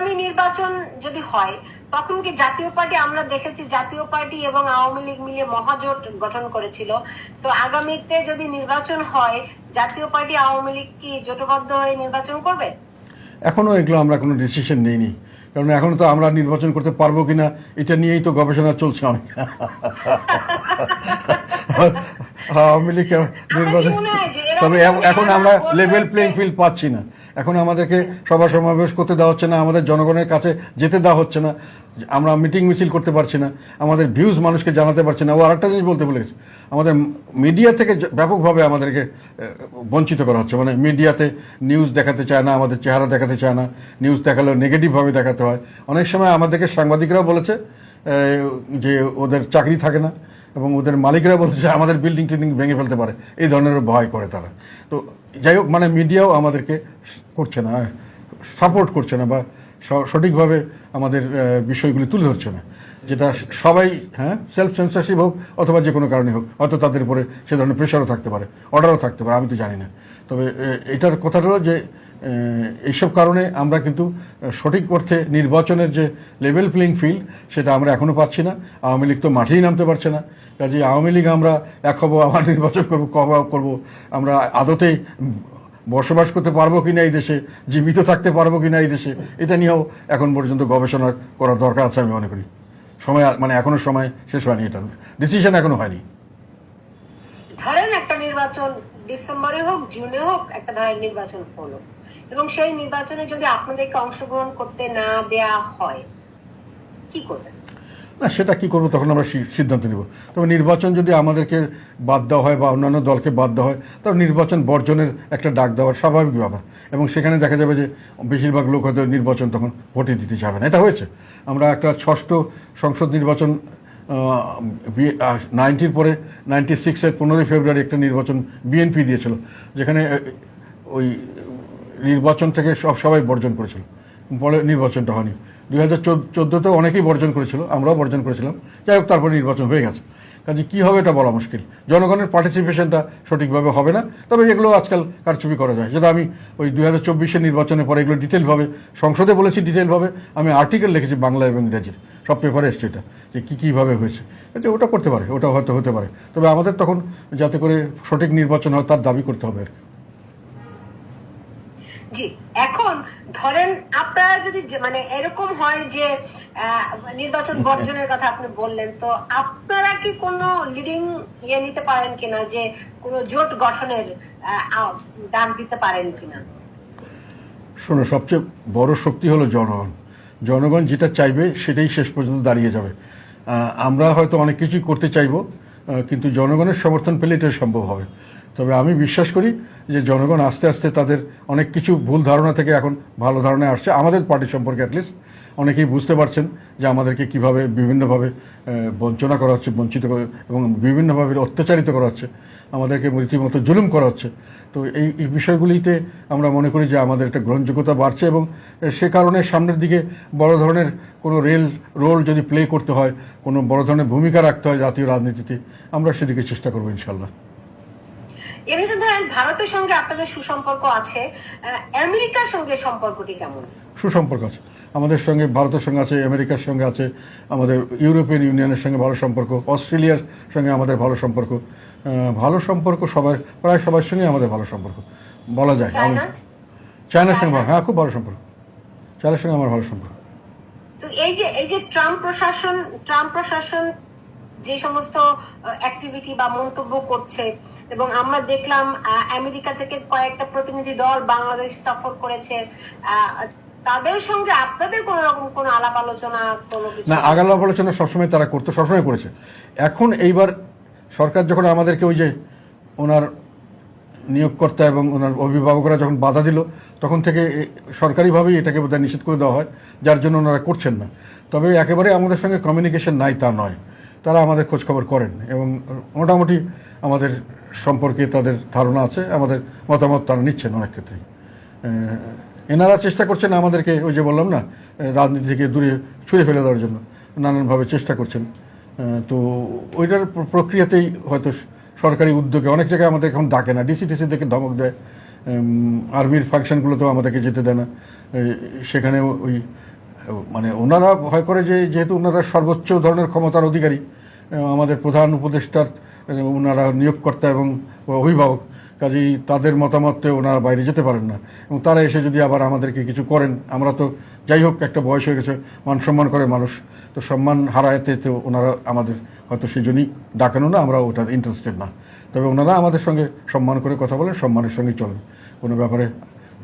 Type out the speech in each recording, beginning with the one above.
আগামী নির্বাচন যদি হয় তখন কি জাতীয় পার্টি আমরা দেখেছি জাতীয় পার্টি এবং আওয়ামী লীগ মিলে মহাজোট গঠন করেছিল। তো আগামীতে যদি নির্বাচন হয় জাতীয় পার্টি আওয়ামী লীগ কি জোটবদ্ধ হয়ে নির্বাচন করবে? এখনও এগুলো আমরা কোনো ডিসিশন নেইনি। কারণ এখনও তো আমরা নির্বাচন করতে পারব কিনা এটা নিয়েই তো গবেষণা চলছে অনেক। আওয়ামী লীগ নির্বাচন তবে এখন আমরা লেভেল প্লেইং ফিল্ড পাচ্ছি না। এখন আমাদেরকে সভা সমাবেশ করতে দেওয়া হচ্ছে না, আমাদের জনগণের কাছে যেতে দেওয়া হচ্ছে না, আমরা মিটিং মিছিল করতে পারছি না, আমাদের ভিউজ মানুষকে জানাতে পারছি না। ও আরেকটা জিনিস বলতে ভুলে গেছি, আমাদের মিডিয়া থেকে ব্যাপকভাবে আমাদেরকে বঞ্চিত করা হচ্ছে। মানে মিডিয়াতে নিউজ দেখাতে চায় না, আমাদের চেহারা দেখাতে চায় না নিউজ দেখালেও নেগেটিভভাবে দেখাতে হয়। অনেক সময় আমাদেরকে সাংবাদিকরাও বলেছে যে ওদের চাকরি থাকে না এবং ওদের মালিকরা বলছে আমাদের বিল্ডিং টিল্ডিং ভেঙে ফেলতে পারে। এই ধরনের ভয় করে তারা। তো যাই হোক মানে মিডিয়াও আমাদেরকে করছে না সাপোর্ট করছে না বা সঠিকভাবে আমাদের বিষয়গুলি তুলে ধরছে না। যেটা সবাই হ্যাঁ সেলফ সেন্সারশিপ হোক অথবা যে কোনো কারণে হোক, হয়তো তাদের উপরে সে ধরনের প্রেশারও থাকতে পারে অর্ডারও থাকতে পারে, আমি তো জানি না। তবে এটার কথাটা যে এইসব কারণে আমরা কিন্তু সঠিক অর্থে নির্বাচনের যে লেভেল প্লেইং ফিল্ড, সেটা আমরা এখনও পাচ্ছি না। আওয়ামী লীগ তো মাঠেই নামতে পারছে না। কাজে আওয়ামী লীগ আমরা এক হব আমার নির্বাচন করব কবে করব। আমরা আদতে বসবাস করতে পারব কি না এই দেশে, জীবিত থাকতে পারব কি না এই দেশে, এটা নিয়েও এখন পর্যন্ত গবেষণা করার দরকার আছে আমি মনে করি। সময় মানে এখনও সময় শেষ হয়নি এটা। ডিসিশন এখনও হয়নি। ধরেন একটা নির্বাচন ডিসেম্বরে হোক, জুনে হোক, একটা ধরেন নির্বাচন হলো। এবং সেই নির্বাচনে যদি আপনাদেরকে অংশগ্রহণ করতে না দেয়া হয়, কি করবেন? না, সেটা কি করব তখন আমরা সিদ্ধান্ত নিব। তবে নির্বাচন যদি আমাদেরকে বাদ দেওয়া হয় বা অন্যান্য দলকে বাদ দেওয়া হয়, তবে নির্বাচন বর্জনের একটা ডাক দেওয়ার স্বাভাবিক ব্যাপার। এবং সেখানে দেখা যাবে যে বেশিরভাগ লোক হয়তো নির্বাচন তখন ভোটে দিতে যাবে না। এটা হয়েছে। আমরা একটা ষষ্ঠ সংসদ নির্বাচন নাইনটির পরে নাইনটি সিক্সের পনেরোই ফেব্রুয়ারি একটা নির্বাচন বিএনপি দিয়েছিল, যেখানে ওই নির্বাচন থেকে সব সবাই বর্জন করেছিল। পরে নির্বাচনটা হয়নি। দুই হাজার চোদ্দোতেও অনেকেই বর্জন করেছিল, আমরাও বর্জন করেছিলাম। যাই হোক, তারপরে নির্বাচন হয়ে গেছে। কাজে কী হবে এটা বলা মুশকিল। জনগণের পার্টিসিপেশনটা সঠিকভাবে হবে না। তবে এগুলো আজকাল কারচুপি করা যায়। যেটা আমি ওই দুই হাজার চব্বিশের নির্বাচনের পরে এগুলো ডিটেলভাবে সংসদে বলেছি ডিটেলভাবে আমি আর্টিকেল লিখেছি বাংলা এবং ইংরেজিতে। সব পেপারে এসছে এটা, যে কী কীভাবে হয়েছে। যে ওটা করতে পারে, ওটা হয়তো হতে পারে। তবে আমাদের তখন যাতে করে সঠিক নির্বাচন হয়, তার দাবি করতে হবে আর কি। জি এখন ধরেন আপনারা যদি মানে এরকম হয় যে নির্বাচন বর্জনের কথা আপনি বললেন তো আপনারা কি কোনো লিডিং ইয়ে নিতে পারেন কিনা যে কোনো জোট গঠনের ডাক দিতে পারেন কিনা? শোনো সবচেয়ে বড় শক্তি হলো জনগণ। জনগণ যেটা চাইবে সেটাই শেষ পর্যন্ত দাঁড়িয়ে যাবে। আমরা হয়তো অনেক কিছুই করতে চাইব কিন্তু জনগণের সমর্থন পেলে এটা সম্ভব হবে। তবে আমি বিশ্বাস করি যে জনগণ আস্তে আস্তে তাদের অনেক কিছু ভুল ধারণা থেকে এখন ভালো ধারণায় আসছে। আমাদের পার্টি সম্পর্কে অ্যাটলিস্ট অনেকেই বুঝতে পারছেন যে আমাদেরকে কীভাবে বিভিন্নভাবে বঞ্চনা করা হচ্ছে, বঞ্চিত এবং বিভিন্নভাবে অত্যাচারিত করা হচ্ছে। আমাদেরকে রীতিমতো জুলুম করা হচ্ছে। তো এই এই বিষয়গুলিতে আমরা মনে করি যে আমাদের একটা গ্রহণযোগ্যতা বাড়ছে এবং সে কারণে সামনের দিকে বড় ধরনের কোনো রেল, রোল যদি প্লে করতে হয়, কোনো বড় ধরনের ভূমিকা রাখতে হয় জাতীয় রাজনীতিতে, আমরা সেদিকে চেষ্টা করব ইনশাল্লাহ এমনিতে ধরেন ভারতের সঙ্গে আপনাদের সুসম্পর্ক আছে আমেরিকার সঙ্গে সম্পর্কটি কেমন? সুসম্পর্ক আছে। আমাদের সঙ্গে ভারতের সঙ্গে আছে আমেরিকার সঙ্গে আছে আমাদের ইউরোপিয়ান ইউনিয়নের সঙ্গে ভালো সম্পর্ক অস্ট্রেলিয়ার সঙ্গে আমাদের ভালো সম্পর্ক ভালো সম্পর্ক সবার প্রায় সবার সঙ্গে আমাদের ভালো সম্পর্ক। বলা যায়। আমি চায়নার সঙ্গে হ্যাঁ খুব ভালো সম্পর্ক। চায়নার সঙ্গে আমার ভালো সম্পর্ক। তো এই যে এই যে ট্রাম্প প্রশাসন ট্রাম্প প্রশাসন যে সমস্ত অ্যাক্টিভিটি বা মন্তব্য করছে। এবং আমরা দেখলাম আমেরিকা থেকে কয়েকটা প্রতিনিধি দল বাংলাদেশ সফর করেছে। তাদের সঙ্গে আপনাদের কোন রকম কোন আলাপ আলোচনা, কোনো না আগালাপ আলোচনা সবসময় তারা করতো, সবসময় করেছে। এখন এইবার সরকার যখন আমাদেরকে ওই যে ওনার নিয়োগকর্তা এবং ওনার অভিভাবকরা যখন বাধা দিল, তখন থেকে সরকারিভাবেই এটাকে বোধহয় নিষেধ করে দেওয়া হয়, যার জন্য ওনারা করছেন না। তবে একেবারে আমাদের সঙ্গে কমিউনিকেশন নাই তা নয়। তারা আমাদের খোঁজখবর করেন এবং মোটামুটি আমাদের সম্পর্কে তাদের ধারণা আছে, আমাদের মতামত তারা নিচ্ছেন অনেক ক্ষেত্রেই। এনারা চেষ্টা করছেন আমাদেরকে ওই যে বললাম না রাজনীতি থেকে দূরে ছুঁড়ে ফেলে দেওয়ার জন্য, নানানভাবে চেষ্টা করছেন। তো ওইটার প্রক্রিয়াতেই হয়তো সরকারি উদ্যোগে অনেক জায়গায় আমাদের এখন ডাকে না, ডিসি টিসি থেকে ধমক দেয়। আর্মির ফাংশনগুলোতেও আমাদেরকে যেতে দেয় না। সেখানে ওই মানে ওনারা ভয় করে যে, যেহেতু ওনারা সর্বোচ্চ ধরনের ক্ষমতার অধিকারী আমাদের প্রধান উপদেষ্টার ওনারা নিয়োগকর্তা এবং অভিভাবক, কাজেই তাদের মতামতে ওনারা বাইরে যেতে পারেন না। এবং তারা এসে যদি আবার আমাদেরকে কিছু করেন, আমরা তো যাই হোক, একটা বয়স হয়ে গেছে, মান সম্মান করে মানুষ, তো সম্মান হারাইতে তো ওনারা আমাদের হয়তো সেই জন্যই ডাকানো না আমরা ওটা ইন্টারেস্টেড না। তবে ওনারা আমাদের সঙ্গে সম্মান করে কথা বলেন, সম্মানের সঙ্গেই চলেন। কোনো ব্যাপারে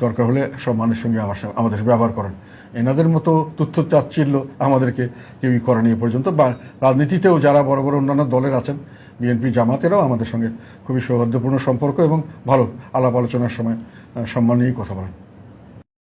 দরকার হলে সম্মানের সঙ্গে আমার সঙ্গে, আমাদের ব্যবহার করেন। এনাদের মতো তথ্য চাচ্ছিল আমাদেরকে কেউই করেনি এ পর্যন্ত। বা রাজনীতিতেও যারা বড় বড় অন্যান্য দলের আছেন বিএনপি জামাতেরাও আমাদের সঙ্গে খুবই সৌহার্দ্যপূর্ণ সম্পর্ক এবং ভালো আলাপ আলোচনার সময় সম্মান নিয়েই কথা বলেন।